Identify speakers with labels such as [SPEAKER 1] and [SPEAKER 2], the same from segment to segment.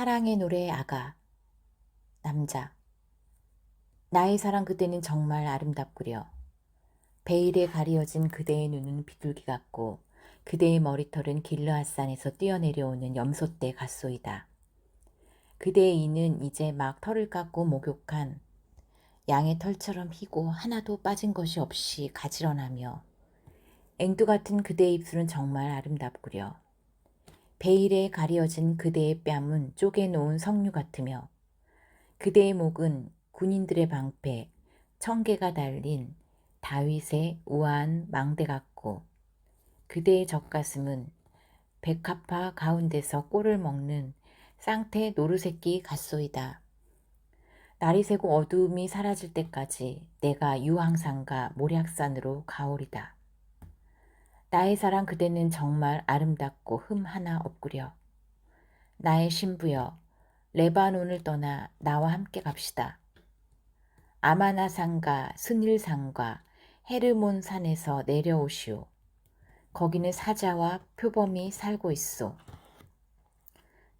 [SPEAKER 1] 사랑의 노래 아가 남자 나의 사랑 그대는 정말 아름답구려 베일에 가리어진 그대의 눈은 비둘기 같고 그대의 머리털은 길르앗산에서 뛰어내려오는 염소떼 같소이다. 그대의 이는 이제 막 털을 깎고 목욕한 양의 털처럼 희고 하나도 빠진 것이 없이 가지런하며 앵두 같은 그대의 입술은 정말 아름답구려. 베일에 가리어진 그대의 뺨은 쪼개놓은 석류 같으며 그대의 목은 군인들의 방패, 청개가 달린 다윗의 우아한 망대 같고 그대의 젖가슴은 백합화 가운데서 꼴을 먹는 쌍태 노루새끼 같소이다. 날이 새고 어두움이 사라질 때까지 내가 유황산과 모략산으로 가오리다. 나의 사랑 그대는 정말 아름답고 흠 하나 없구려. 나의 신부여, 레바논을 떠나 나와 함께 갑시다. 아마나산과 스닐산과 헤르몬 산에서 내려오시오. 거기는 사자와 표범이 살고 있소.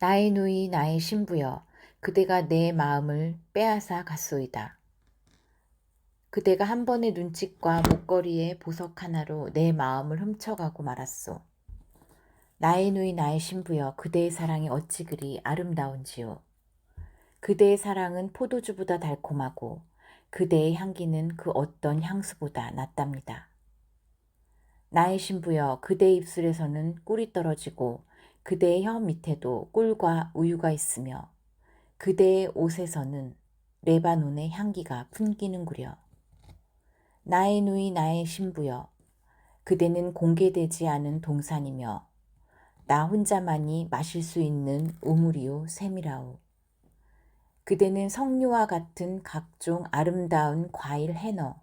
[SPEAKER 1] 나의 누이 나의 신부여, 그대가 내 마음을 빼앗아 갔소이다. 그대가 한 번의 눈짓과 목걸이의 보석 하나로 내 마음을 훔쳐가고 말았소. 나의 누이 나의 신부여 그대의 사랑이 어찌 그리 아름다운지요. 그대의 사랑은 포도주보다 달콤하고 그대의 향기는 그 어떤 향수보다 낫답니다. 나의 신부여 그대의 입술에서는 꿀이 떨어지고 그대의 혀 밑에도 꿀과 우유가 있으며 그대의 옷에서는 레바논의 향기가 풍기는구려. 나의 누이 나의 신부여 그대는 공개되지 않은 동산이며 나 혼자만이 마실 수 있는 우물이요 샘이라오. 그대는 석류와 같은 각종 아름다운 과일 해너,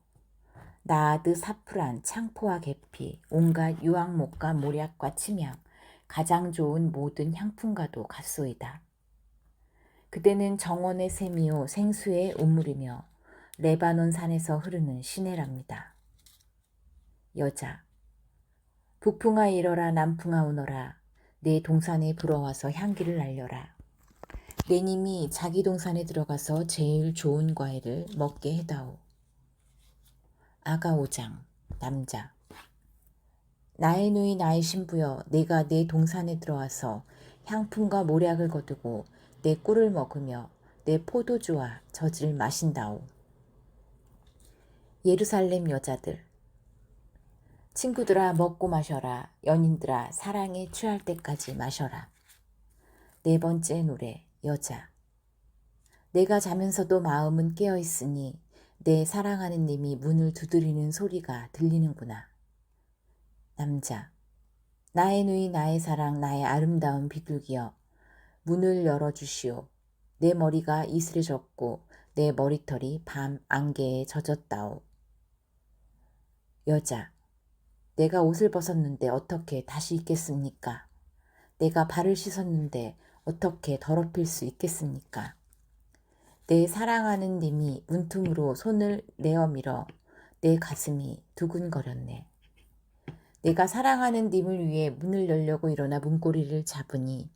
[SPEAKER 1] 나아드 사프란, 창포와 계피, 온갖 유황목과 모략과 침향, 가장 좋은 모든 향품과도 같소이다. 그대는 정원의 샘이요 생수의 우물이며 레바논 산에서 흐르는 시내랍니다. 여자 북풍아 일어라 남풍아 오너라 내 동산에 불어와서 향기를 날려라. 내 님이 자기 동산에 들어가서 제일 좋은 과일을 먹게 해다오. 아가 오장 남자 나의 누이 나의 신부여 내가 내 동산에 들어와서 향품과 모략을 거두고 내 꿀을 먹으며 내 포도주와 젖을 마신다오. 예루살렘 여자들. 친구들아 먹고 마셔라. 연인들아 사랑에 취할 때까지 마셔라. 네 번째 노래 여자. 내가 자면서도 마음은 깨어 있으니 내 사랑하는 님이 문을 두드리는 소리가 들리는구나. 남자. 나의 누이 나의 사랑 나의 아름다운 비둘기여. 문을 열어 주시오. 내 머리가 이슬에 젖고 내 머리털이 밤 안개에 젖었다오 여자 내가 옷을 벗었는데 어떻게 다시 입겠습니까? 내가 발을 씻었는데 어떻게 더럽힐 수 있겠습니까? 내 사랑하는 님이 문틈으로 손을 내어 밀어 내 가슴이 두근거렸네. 내가 사랑하는 님을 위해 문을 열려고 일어나 문고리를 잡으니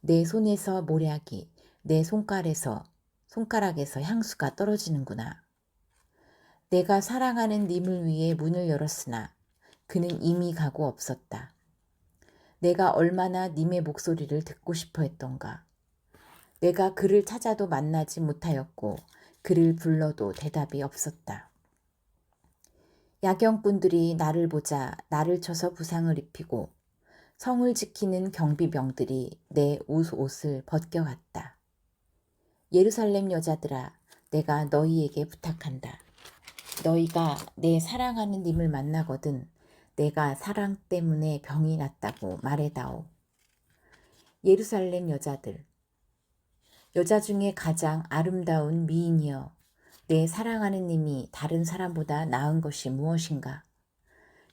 [SPEAKER 1] 내 손에서 모략이 내 손가락에서 손가락에서 향수가 떨어지는구나. 내가 사랑하는 님을 위해 문을 열었으나 그는 이미 가고 없었다. 내가 얼마나 님의 목소리를 듣고 싶어 했던가. 내가 그를 찾아도 만나지 못하였고 그를 불러도 대답이 없었다. 야경꾼들이 나를 보자 나를 쳐서 부상을 입히고 성을 지키는 경비병들이 내 옷을 벗겨갔다. 예루살렘 여자들아, 내가 너희에게 부탁한다. 너희가 내 사랑하는 님을 만나거든 내가 사랑 때문에 병이 났다고 말해다오. 예루살렘 여자들 여자 중에 가장 아름다운 미인이여 내 사랑하는 님이 다른 사람보다 나은 것이 무엇인가?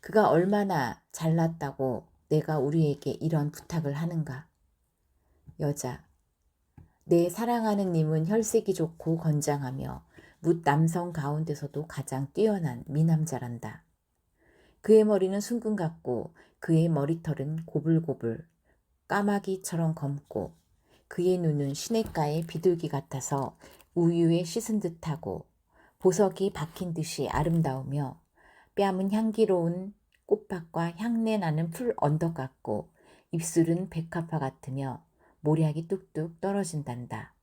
[SPEAKER 1] 그가 얼마나 잘났다고 내가 우리에게 이런 부탁을 하는가? 여자 내 사랑하는 님은 혈색이 좋고 건장하며 묻 남성 가운데서도 가장 뛰어난 미남자란다. 그의 머리는 숭근 같고 그의 머리털은 고불고불 까마귀처럼 검고 그의 눈은 시냇가의 비둘기 같아서 우유에 씻은 듯하고 보석이 박힌 듯이 아름다우며 뺨은 향기로운 꽃밭과 향내 나는 풀 언덕 같고 입술은 백합화 같으며 모략이 뚝뚝 떨어진단다.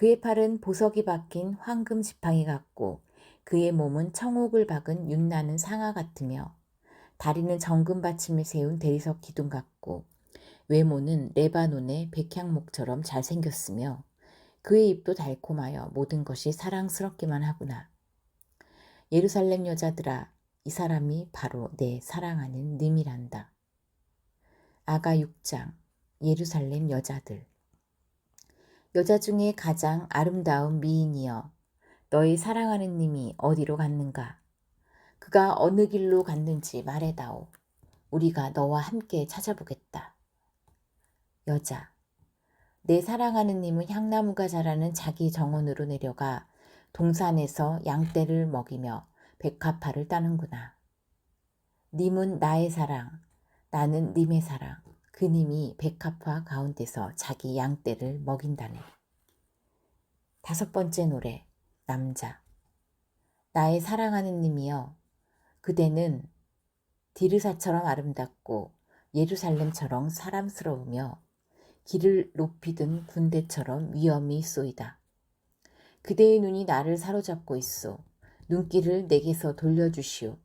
[SPEAKER 1] 그의 팔은 보석이 박힌 황금 지팡이 같고 그의 몸은 청옥을 박은 윤나는 상아 같으며 다리는 정금 받침에 세운 대리석 기둥 같고 외모는 레바논의 백향목처럼 잘생겼으며 그의 입도 달콤하여 모든 것이 사랑스럽기만 하구나. 예루살렘 여자들아 이 사람이 바로 내 사랑하는 님이란다. 아가 6장 예루살렘 여자들 여자 중에 가장 아름다운 미인이여 너희 사랑하는 님이 어디로 갔는가? 그가 어느 길로 갔는지 말해다오. 우리가 너와 함께 찾아보겠다. 여자 내 사랑하는 님은 향나무가 자라는 자기 정원으로 내려가 동산에서 양떼를 먹이며 백합화를 따는구나. 님은 나의 사랑, 나는 님의 사랑. 그 님이 백합화 가운데서 자기 양떼를 먹인다네. 다섯 번째 노래, 남자. 나의 사랑하는 님이여, 그대는 디르사처럼 아름답고 예루살렘처럼 사람스러우며 길을 높이 든 군대처럼 위엄이 쏘이다. 그대의 눈이 나를 사로잡고 있어. 눈길을 내게서 돌려주시오.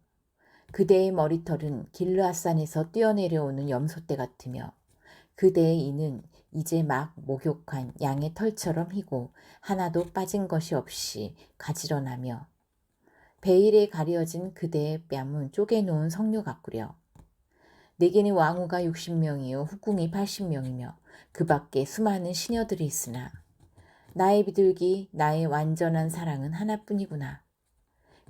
[SPEAKER 1] 그대의 머리털은 길르아산에서 뛰어내려오는 염소떼 같으며 그대의 이는 이제 막 목욕한 양의 털처럼 희고 하나도 빠진 것이 없이 가지런하며 베일에 가려진 그대의 뺨은 쪼개놓은 석류 같구려. 내게는 왕후가 60명이요 후궁이 80명이며 그 밖에 수많은 시녀들이 있으나 나의 비둘기 나의 완전한 사랑은 하나뿐이구나.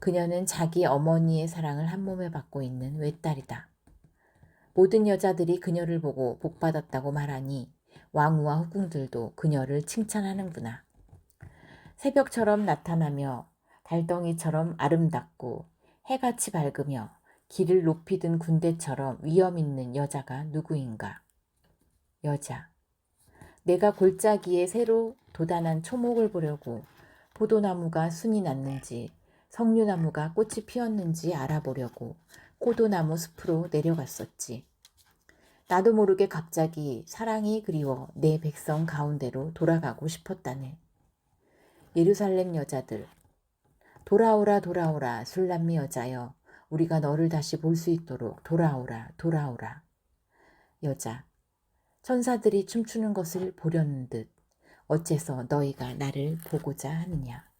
[SPEAKER 1] 그녀는 자기 어머니의 사랑을 한 몸에 받고 있는 외딸이다. 모든 여자들이 그녀를 보고 복받았다고 말하니 왕후와 후궁들도 그녀를 칭찬하는구나. 새벽처럼 나타나며 달덩이처럼 아름답고 해같이 밝으며 길을 높이 든 군대처럼 위험 있는 여자가 누구인가? 여자. 내가 골짜기에 새로 도단한 초목을 보려고 포도나무가 순이 났는지 석류나무가 꽃이 피었는지 알아보려고 포도나무 숲으로 내려갔었지. 나도 모르게 갑자기 사랑이 그리워 내 백성 가운데로 돌아가고 싶었다네. 예루살렘 여자들. 돌아오라 돌아오라 술람미 여자여 우리가 너를 다시 볼 수 있도록 돌아오라 돌아오라. 여자. 천사들이 춤추는 것을 보려는 듯 어째서 너희가 나를 보고자 하느냐.